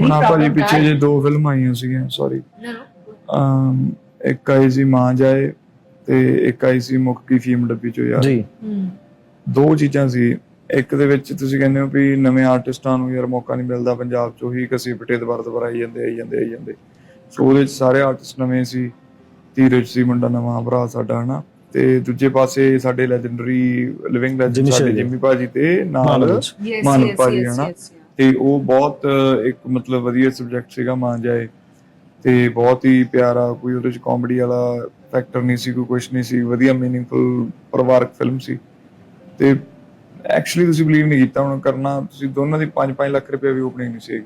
ਨਾ ਭਾਜੀ ਪਿੱਛੇ ਜੇ ਦੋ ਫਿਲਮਾਂ ਆਈਆਂ ਸੀਗੀਆਂ ਸੌਰੀ ਅਮ ਇੱਕ ਆਈ ਸੀ ਮਾਂ ਜਾਏ ਤੇ ਇੱਕ ਆਈ ਸੀ ਮੁੱਕ ਕੀ ਫੀਮ ਡੱਬੀ ਚੋ ਯਾਰ। ਜੀ। ਦੋ ਚੀਜ਼ਾਂ ਸੀ। ਇੱਕ ਦੇ ਵਿੱਚ ਤੁਸੀਂ ਕਹਿੰਦੇ ਹੋ ਵੀ ਨਵੇਂ ਆਰਟਿਸਟਾਂ ਨੂੰ ਯਾਰ ਮੌਕਾ ਨਹੀਂ ਮਿਲਦਾ ਪੰਜਾਬ ਚੋਂ ਹੀ ਕਸੀ ਪਟੇ ਦੁਬਾਰਾ ਦੁਬਾਰਾ ਆਈ ਜਾਂਦੇ ਆਈ ਜਾਂਦੇ ਆਈ ਜਾਂਦੇ। ਸੋ ਉਹਦੇ ਵਿੱਚ ਸਾਰੇ ਆਰਟਿਸਟ ਨਵੇਂ ਸੀ। ਧੀਰਜ ਸੀ ਮੁੰਡਾ ਨਵਾਂ ਭਰਾ ਸਾਡਾ ਹਨਾ। ਤੇ ਦੂਜੇ ਪਾਸੇ ਸਾਡੇ ਲੈਜੈਂਡਰੀ ਲਿਵਿੰਗ ਲੈਜੈਂਡ ਜਿਮੀ ਸਾਡੇ ਸ਼ੇਰਗਿਲ। ਜਿੰਮੀ ਭਾਜੀ ਤੇ ਨਾਲ ਮਾਨਵ ਮਾਨਵ ਭਾਜੀ ਹਨਾ। ਤੇ ਉਹ ਬਹੁਤ ਇੱਕ ਮਤਲਬ ਵਧੀਆ ਸਬਜੈਕਟ ਸੀਗਾ ਮਾਂ ਜਾਏ। ਤੇ ਬਹੁਤ ਹੀ ਪਿਆਰਾ ਕੋਈ ਉਹਦੇ ਚ ਕਾਮੇਡੀ ਵਾਲਾ ਫੈਕਟਰ ਨਹੀਂ ਸੀ ਕੋਈ ਕੁਝ ਨਹੀਂ ਸੀ ਵਧੀਆ ਮੀਨਿੰਗਫੁਲ ਪਰਿਵਾਰਕ ਫਿਲਮ ਸੀ। ਤੇ ਐਕਚੁਅਲੀ ਤੁਸੀਂ ਬਲੀਵ ਨਹੀਂ ਕੀਤਾ ਹੁਣ ਕਰਨਾ ਤੁਸੀਂ ਦੋਨਾਂ ਦੀ 5-5 ਲੱਖ ਰੁਪਏ ਵੀ ਓਪਨਿੰਗ ਨਹੀਂ ਸੀ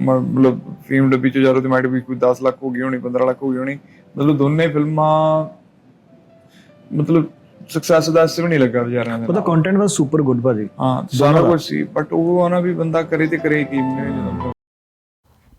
ਮਤਲਬ ਫੀਮ ਡੱਬੀ ਚ ਜਾਰੋ ਤੇ ਮਾਈਟ ਵੀ ਕੋਈ 10 ਲੱਖ ਹੋ ਗਈ ਹੋਣੀ 15 ਲੱਖ ਹੋ ਗਈ ਹੋਣੀ ਮਤਲਬ ਦੋਨੇ ਫਿਲਮਾਂ ਮਤਲਬ ਸਕਸੈਸ ਦਾ ਅਸਰ ਵੀ ਨਹੀਂ ਲੱਗਾ ਵਿਚਾਰਿਆਂ ਦੇ ਉਹਦਾ। ਕੰਟੈਂਟ ਵਾਸ ਸੁਪਰ ਗੁੱਡ ਭਾਜੀ। ਹਾਂ ਸਾਰਾ ਕੁਝ ਸੀ ਬਟ ਉਹ ਆ ਨਾ ਵੀ ਬੰਦਾ ਕਰੇ ਤੇ ਕਰੇ ਕੀ ਮੈਂ ਜਦੋਂ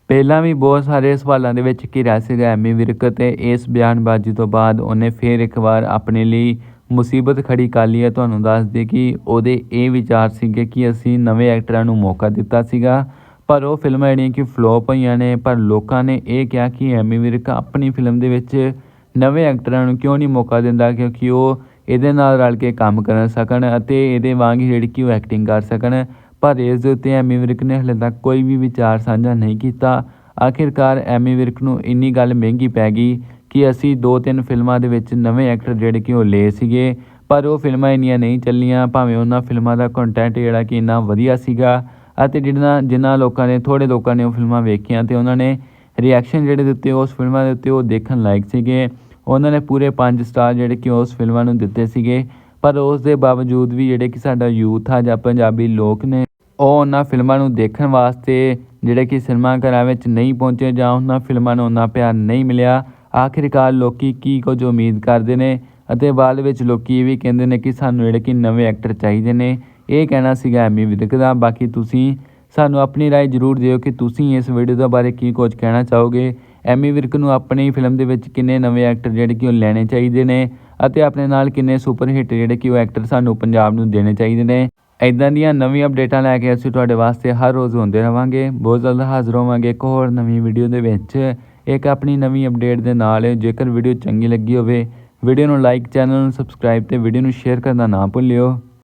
ਪਹਿਲਾਂ ਵੀ ਬਹੁਤ ਸਾਰੇ ਸਵਾਲਾਂ ਦੇ ਵਿੱਚ ਘਿਰਿਆ ਸੀਗਾ ਐਮੀ ਵਿਰਕ ਤੇ ਇਸ ਬਿਆਨਬਾਜ਼ੀ ਤੋਂ ਬਾਅਦ ਉਹਨੇ ਫੇਰ ਇੱਕ ਵਾਰ ਆਪਣੇ ਲਈ ਮੁਸੀਬਤ ਖੜੀ ਕਰ ਲਈ ਹੈ। ਤੁਹਾਨੂੰ ਦੱਸ ਦੇ ਕਿ ਉਹਦੇ ਇਹ ਵਿਚਾਰ ਸੀਗੇ ਕਿ ਅਸੀਂ ਨਵੇਂ ਐਕਟਰਾਂ ਨੂੰ ਮੌਕਾ ਦਿੱਤਾ ਸੀਗਾ ਪਰ ਉਹ ਫਿਲਮਾਂ ਜਿਹੜੀਆਂ ਕਿ ਫਲੋਪ ਹੋਈਆਂ ਨੇ ਪਰ ਲੋਕਾਂ ਨੇ ਇਹ ਕਿਹਾ ਕਿ ਐਮੀ ਵਿਰਕ ਆਪਣੀ ਫਿਲਮ ਦੇ ਵਿੱਚ ਨਵੇਂ ਐਕਟਰਾਂ ਨੂੰ ਕਿਉਂ ਨਹੀਂ ਮੌਕਾ ਦਿੰਦਾ ਕਿਉਂਕਿ ਉਹ ਇਹਦੇ ਨਾਲ ਰਲ ਕੇ ਕੰਮ ਕਰ ਸਕਣ ਅਤੇ ਇਹਦੇ ਵਾਂਗ ਹੀ ਜਿਹੜੀ ਕਿ ਉਹ ਐਕਟਿੰਗ ਕਰ ਸਕਣ। ਪਰ ਇਸ ਦੇ ਉੱਤੇ ਐਮੀ ਵਿਰਕ ਨੇ ਹਲੇ ਤੱਕ ਕੋਈ ਵੀ ਵਿਚਾਰ ਸਾਂਝਾ ਨਹੀਂ ਕੀਤਾ। ਆਖਿਰਕਾਰ ਐਮੀ ਵਿਰਕ ਨੂੰ ਇੰਨੀ ਗੱਲ ਮਹਿੰਗੀ ਪੈ ਗਈ ਕਿ ਅਸੀਂ ਦੋ ਤਿੰਨ ਫਿਲਮਾਂ ਦੇ ਵਿੱਚ ਨਵੇਂ ਐਕਟਰ ਜਿਹੜੇ ਕਿ ਉਹ ਲਏ ਸੀਗੇ। ਪਰ ਉਹ ਫਿਲਮਾਂ ਇੰਨੀਆਂ ਨਹੀਂ ਚੱਲੀਆਂ, ਭਾਵੇਂ ਉਹਨਾਂ ਫਿਲਮਾਂ ਦਾ ਕੰਟੈਂਟ ਜਿਹੜਾ ਕਿ ਇੰਨਾ ਵਧੀਆ ਸੀਗਾ ਅਤੇ ਜਿਹਨਾਂ ਜਿਨ੍ਹਾਂ ਲੋਕਾਂ ਨੇ ਥੋੜੇ ਲੋਕਾਂ ਨੇ ਉਹ ਫਿਲਮਾਂ ਵੇਖੀਆਂ ਤੇ ਉਹਨਾਂ ਨੇ ਰਿਐਕਸ਼ਨ ਜਿਹੜੇ ਦਿੱਤੇ ਉਸ ਫਿਲਮਾਂ ਦੇ ਉੱਤੇ ਉਹ ਦੇਖਣ ਲਾਇਕ ਸੀਗੇ। ਉਹਨਾਂ ਨੇ ਪੂਰੇ 5 ਸਟਾਰ ਜਿਹੜੇ ਕਿ ਉਸ ਫਿਲਮਾਂ ਨੂੰ ਦਿੱਤੇ ਸੀਗੇ, ਪਰ ਉਸ ਦੇ ਬਾਵਜੂਦ ਵੀ ਜਿਹੜੇ ਕਿ ਸਾਡਾ ਯੂਥ ਆ ਜਾਂ ਪੰਜਾਬੀ ਲੋਕ ਨੇ, ਉਹ ਉਹਨਾਂ ਫਿਲਮਾਂ ਨੂੰ ਦੇਖਣ ਵਾਸਤੇ ਜਿਹੜੇ ਕਿ ਸਿਨੇਮਾ ਘਰਾਂ ਵਿੱਚ ਨਹੀਂ ਪਹੁੰਚੇ ਜਾਂ ਉਹਨਾਂ ਫਿਲਮਾਂ ਨੂੰ ਉਹਨਾਂ ਪਿਆਰ ਨਹੀਂ ਮਿਲਿਆ। ਆਖਿਰਕਾਰ ਲੋਕੀ ਕੀ ਕੁਝ ਉਮੀਦ ਕਰਦੇ ਨੇ ਅਤੇ ਬਾਅਦ ਵਿੱਚ ਲੋਕੀ ਇਹ ਵੀ ਕਹਿੰਦੇ ਨੇ ਕਿ ਸਾਨੂੰ ਜਿਹੜੇ ਕਿ ਨਵੇਂ ਐਕਟਰ ਚਾਹੀਦੇ ਨੇ। ਇਹ ਕਹਿਣਾ ਸੀਗਾ ਐਮੀ ਵਿਦਕ ਦਾ। ਬਾਕੀ ਤੁਸੀਂ ਸਾਨੂੰ ਆਪਣੀ ਰਾਏ ਜ਼ਰੂਰ ਦਿਓ ਕਿ ਤੁਸੀਂ ਇਸ ਵੀਡੀਓ ਦੇ ਬਾਰੇ ਕੀ ਕੁਝ ਕਹਿਣਾ ਚਾਹੋਗੇ। ਐਮੀ ਵਿਰਕ ਨੂੰ ਆਪਣੀ ਫਿਲਮ ਦੇ ਵਿੱਚ ਕਿੰਨੇ ਨਵੇਂ ਐਕਟਰ ਜਿਹੜੇ ਕਿ ਉਹ ਲੈਣੇ ਚਾਹੀਦੇ ਨੇ ਅਤੇ ਆਪਣੇ ਨਾਲ ਕਿੰਨੇ ਸੁਪਰ ਹਿੱਟ ਜਿਹੜੇ ਕਿ ਉਹ ਐਕਟਰ ਸਾਨੂੰ ਪੰਜਾਬ ਨੂੰ ਦੇਣੇ ਚਾਹੀਦੇ ਨੇ। ਇਦਾਂ ਦੀਆਂ ਨਵੀਆਂ ਅਪਡੇਟਾਂ ਲੈ ਕੇ ਅਸੀਂ ਤੁਹਾਡੇ ਵਾਸਤੇ ਹਰ ਰੋਜ਼ ਹੁੰਦੇ ਰਵਾਂਗੇ। ਬਹੁਤ ਜਲਦ ਹਾਜ਼ਰ ਹੋਵਾਂਗੇ ਇੱਕ ਹੋਰ ਨਵੀਂ ਵੀਡੀਓ ਦੇ ਵਿੱਚ। ਇੱਕ ਆਪਣੀ ਨਵੀਂ ਅਪਡੇਟ ਦੇ ਨਾਲ ਜੇਕਰ ਵੀਡੀਓ ਚੰਗੀ ਲੱਗੀ ਹੋਵੇ, ਵੀਡੀਓ ਨੂੰ ਲਾਈਕ ਚੈਨਲ ਨੂੰ ਸਬਸਕ੍ਰਾਈਬ ਤੇ ਵੀਡੀਓ ਨੂੰ ਸ਼ੇਅਰ ਕਰਨਾ ਨਾ ਭੁੱਲਿਓ।